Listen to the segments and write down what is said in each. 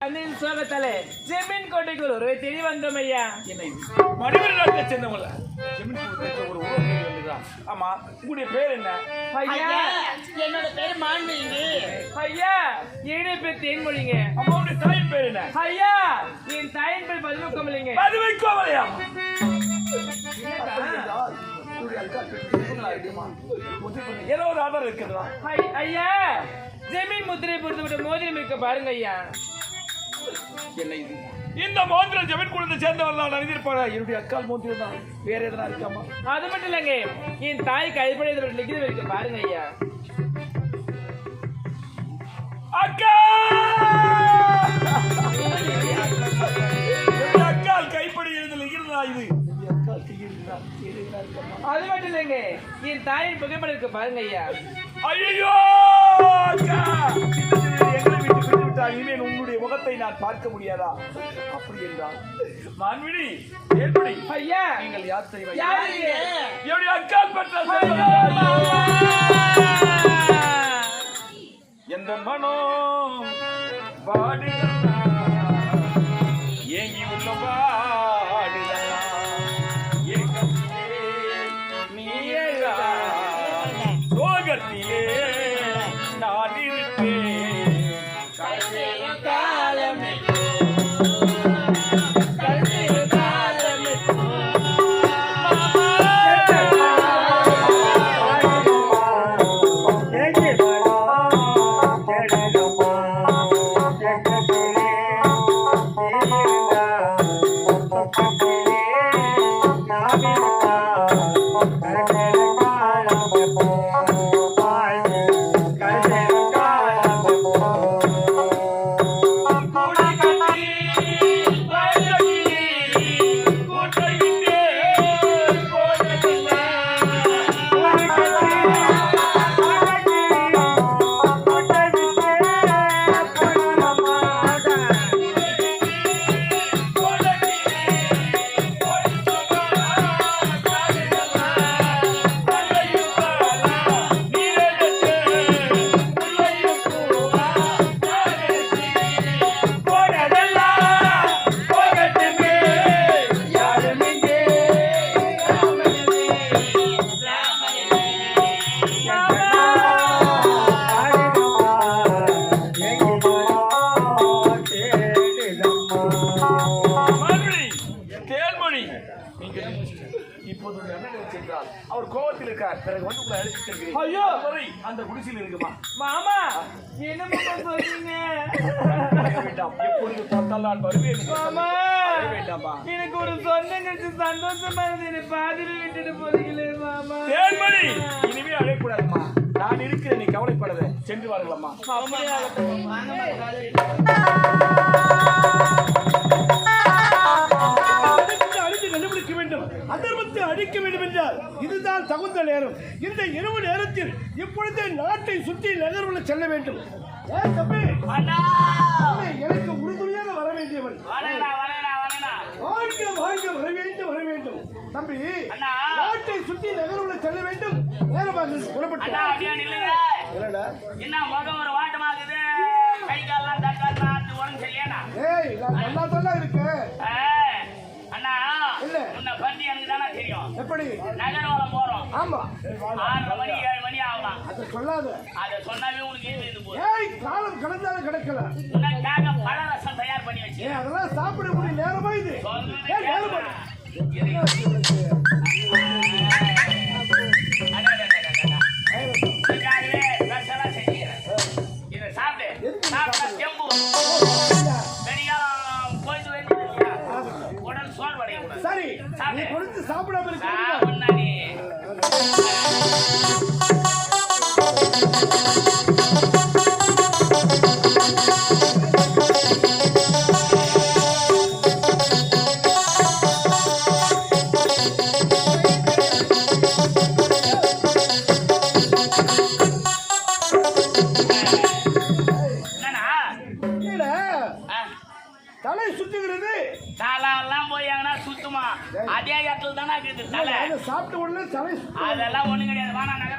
அன்னையின் சோகத்தாலே ஜெமீன் கோட்டைக்குள் ஒருவை தெரிய வந்தோம் ஐயா என்ன மனிதர் நாட்டை சேர்ந்தவங்கள? ஜெமினி கொடுத்த ஒரு வந்துதான் ஆமா உங்களுடைய பேர் என்ன? ஐயா. என்னோட பேர் மாண்புங்க ஐயா என்னுடைய பேர் தேன்மொழிங்க. அம்மாவுடைய தாயின் பேர் என்ன? ஐயா என் தாயின் பேர் பதிமுகம் இல்லைங்க பதுவை கோவலையா ஏதோ ஒரு ஆதாரம் இருக்கிறதா? ஐ- ஐயா ஜெமீன் முத்திரை பொறுத்து விட்ட மோதிரம் இருக்க பாருங்க ஐயா. இந்த மோந்திரம் ஜெமின் குழந்தை சேர்ந்தவர்கள் நான் அறிந்திருப்பாங்க என்னுடைய அக்கால் மோந்திரம் தான். வேற எதனா இருக்காமா? அது மட்டும் இல்லைங்க. என் தாய் கைப்படையது லிখিত இருக்கு பாருங்க ஐயா. அக்கா! அக்கால் கைப்படி எழுதல் இருக்கிறதா இது? அது மட்டும் இல்லைங்க. என் தாயின் புகைப்படம் இருக்கு பாருங்க ஐயா. ஐயோ அக்கா! விட்டால் இனிமேல் உன்னுடைய முகத்தை நான் பார்க்க முடியாதா? அப்படி என்றால் மான்விழி ஏற்படி. ஐயா நீங்கள் யார்? என்னுடைய அக்கால் பெற்ற! எந்த மனோ பாடுதா ஏங்கி உள்ள ஏக்கத்திலே நீயடா சோகத்திலே நான் இருப்பேன். ஐயோ! அந்த குடிசையில் இருக்குமா மாமா என்ன சொல்றீங்க எப்பொழுது பார்த்தால் வருவேன் மாமா எனக்கு ஒரு சொந்தம் கிடைச்சு சந்தோஷமா இருந்து பாதியில விட்டுட்டு போறீங்களே மாமா இனிமே அழைக்கூடாதுமா நான் இருக்கிறேன் நீ கவலைப்படாத சென்று வாருங்களம்மா தகுந்த நேரம் இந்த இரவு நேரத்தில் இப்பொழுதே நாட்டை சுற்றி நகர்வுல செல்ல வேண்டும். எனக்கு உறுதுணையாக வர வேண்டியவன். வரேடா வரேடா வரேடா வாழ்க வாழ்க வர வேண்டும் வர வேண்டும். தம்பி அண்ணா. நாட்டை சுற்றி நகர்வுல செல்ல வேண்டும். நேரமாக புறப்பட்டு என்ன முகம் ஒரு வாட்டமாகுது கை கால்லாம் தக்காளி நாட்டு உடம்பு ஏய் நல்லா தானே ஏய், அண்ணா! இல்ல. உன்னை பத்தி எனக்கு தானே தெரியும். எப்படி? நகர்வலம் போறோம். ஆமா. ஆறரை மணி ஏழு மணி ஆகலாம் அதை சொல்லாத. அதை சொன்னாவே உனக்கு ஏது ஏய் காலம் கடந்தாலும் கிடைக்கல. உனக்காக பழ ரசம் தயார் பண்ணி வச்சு. ஏய் அதெல்லாம் சாப்பிடக்கூடிய நேரமா இது? ஏய் நேரமா கேளுடா. அடா, அடா, அடா, அடா, தலை சுத்துகிறது. தலைலாம் போய் எங்கன்னா சுத்துமா? அதே இடத்துல தானே இருக்குது தலை. சாப்பிட்ட உடனே தலை அதெல்லாம் ஒண்ணும் கிடையாது. வாணா நகர்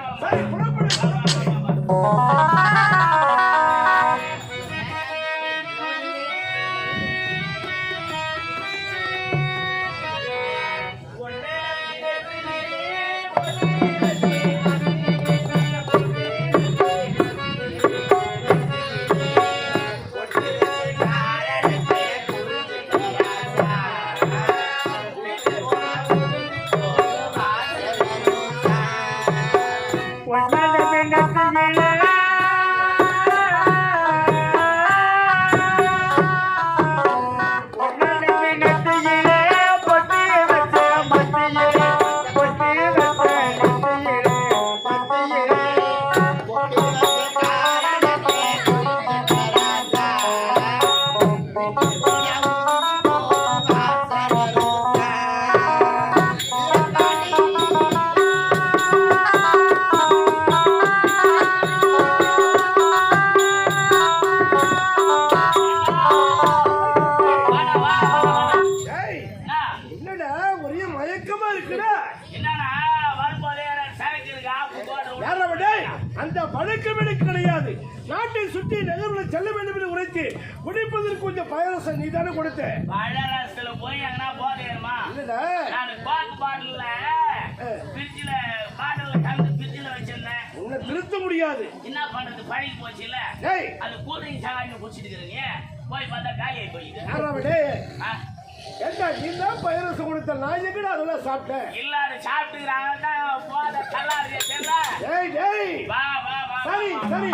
கிடையாது. நாட்டை சுற்றி நகர்வுல செல்ல வேண்டும் என்று உரைத்து குடிப்பதற்கு கொஞ்சம் பயரசம் நீ தானே கொடுத்த. பழரசத்துல போய் எங்கனா போதேருமா இல்லடா. நான் பாக்கு பாட்டில்ல ஃப்ரிட்ஜில் பாட்டில் கலந்து ஃப்ரிட்ஜில் வச்சிருந்தேன். உன்னை திருத்த முடியாது. என்ன பண்றது? பழகி போச்சுல்ல டேய். அது கூலிங் சாகாம குடிச்சிட்டு இருக்கிறீங்க. போய் பார்த்தா காலியாகி போயிடுது. யாரா டேய் ஆ, ஏண்டா நீ தான் பயரசம் கொடுத்த நான் எங்கடா அதெல்லாம் சாப்பிட்டேன்? இல்ல அது சாப்பிட்டுக்கிறாங்க போத கல்லா இருக்கு தெரியல டேய். வா சரி சரி.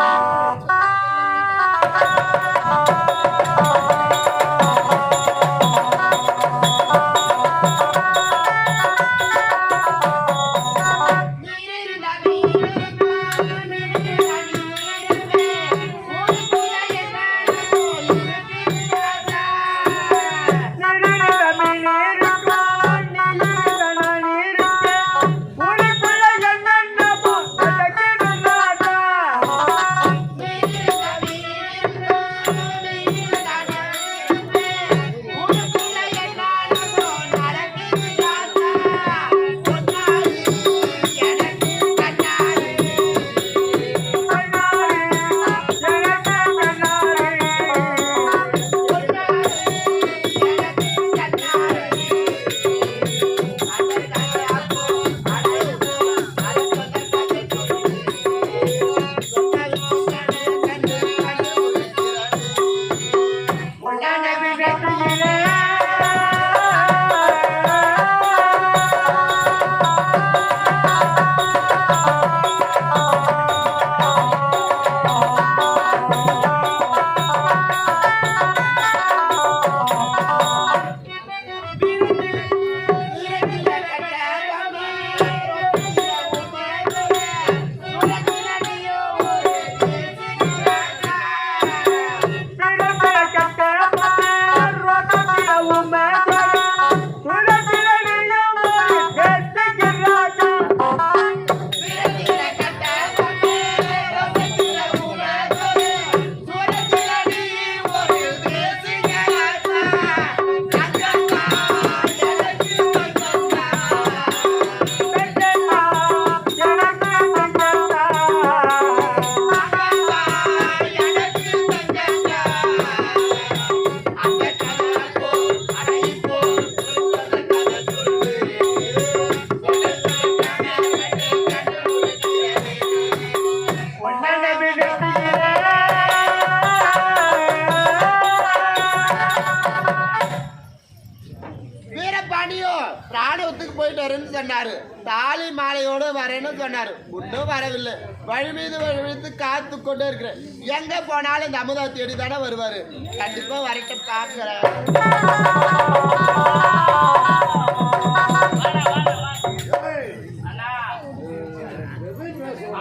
சொன்னாரு. தாலி மாலையோடு வரேன்னு சொன்னாரு. ஒன்றும் வரவில்லை. வழி மீது வழி மீது காத்து கொண்டே இருக்கிறேன். எங்க போனாலும் இந்த அமுதா தேடி தானே வருவாரு. கண்டிப்பா வரைக்கும் பார்க்கிறேன்.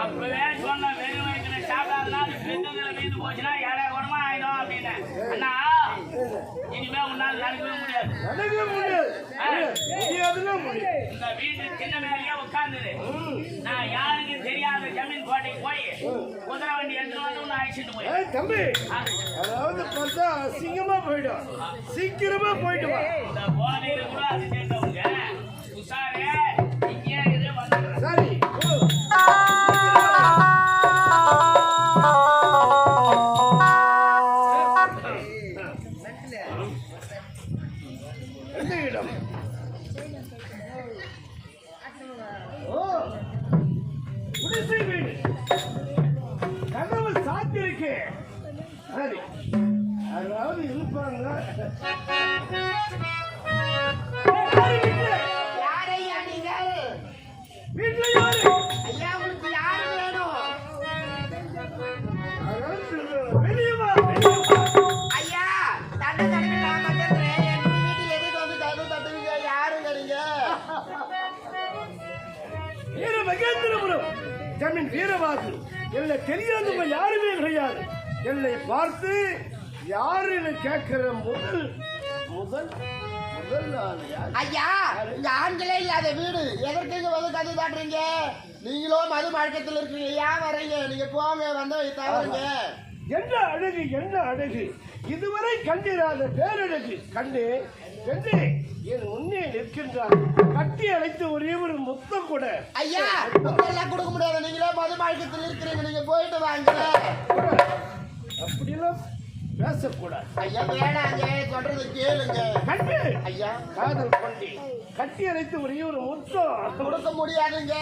அப்பவே சொன்ன வெறும் வயிற்றுல சாப்பிடாதுனா பெண்ணுங்களை மீது போச்சுன்னா ஏழை குணமா ஆயிடும் அப்படின்னு. அண்ணா இனிமே உன்னால நடக்கவே முடியாது. நடக்கவே முடியாது. முடியாது. இந்த வீட்டு சின்ன மேலேயே உட்கார்ந்துரு நான் யாருக்கும் தெரியாத ஜமீன் கோட்டைக்கு போய் குதிரை வண்டி எடுத்துட்டு வந்து உன்னை அழைச்சிட்டு போய். ஏய் தம்பி. அதாவது பார்த்தா அசிங்கமா போயிடும். சீக்கிரமா போயிட்டு வா இந்த அது சரி அதாவது இருப்பாங்க வீட்டுல? யாரு ஐயா உங்களுக்கு யாரு வேணும் ஐயா தண்டை தடவை நான் மாட்டேன் என் வீட்டுல எதுக்கு வந்து கதவு தட்டுவீங்க யாருங்க நீங்க வீர மகேந்திரபுரம் ஜமீன் வீரவாசு என்னை தெரியாதவங்க யாருமே கிடையாது என்னை பார்த்து யாருன்னு கேட்கிற முதல் முதல் முதல் யார்? ஐயா இங்க ஆண்களே இல்லாத வீடு. எதற்கு இங்க வந்து கதவு தாட்டுறீங்க நீங்களும் மது மழக்கத்தில் இருக்கீங்க. ஏன் வரீங்க? நீங்க போங்க வந்தா தவறுங்க. என்ன அழகு என்ன அழகு? இதுவரை கண்டிராத பேரழகு. கண்டு கண்டு என் முன்னே நிற்கின்றார் கட்டி அழைத்து ஒரே ஒரு முத்தம் கூட. ஐயா எல்லாம் கொடுக்க முடியாது. நீங்களே மது மாழ்க்கத்தில் இருக்கிறீங்க. நீங்க போயிட்டு வாங்க. அப்படியெல்லாம் பேசக்கூடாது ஐயா வேணாங்க சொல்றது கேளுங்க கண்டு ஐயா காதல் கொண்டி கட்டி அழைத்து ஒரே ஒரு முத்தம் கொடுக்க முடியாதுங்க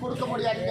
கொடுக்க முடியாதுங்க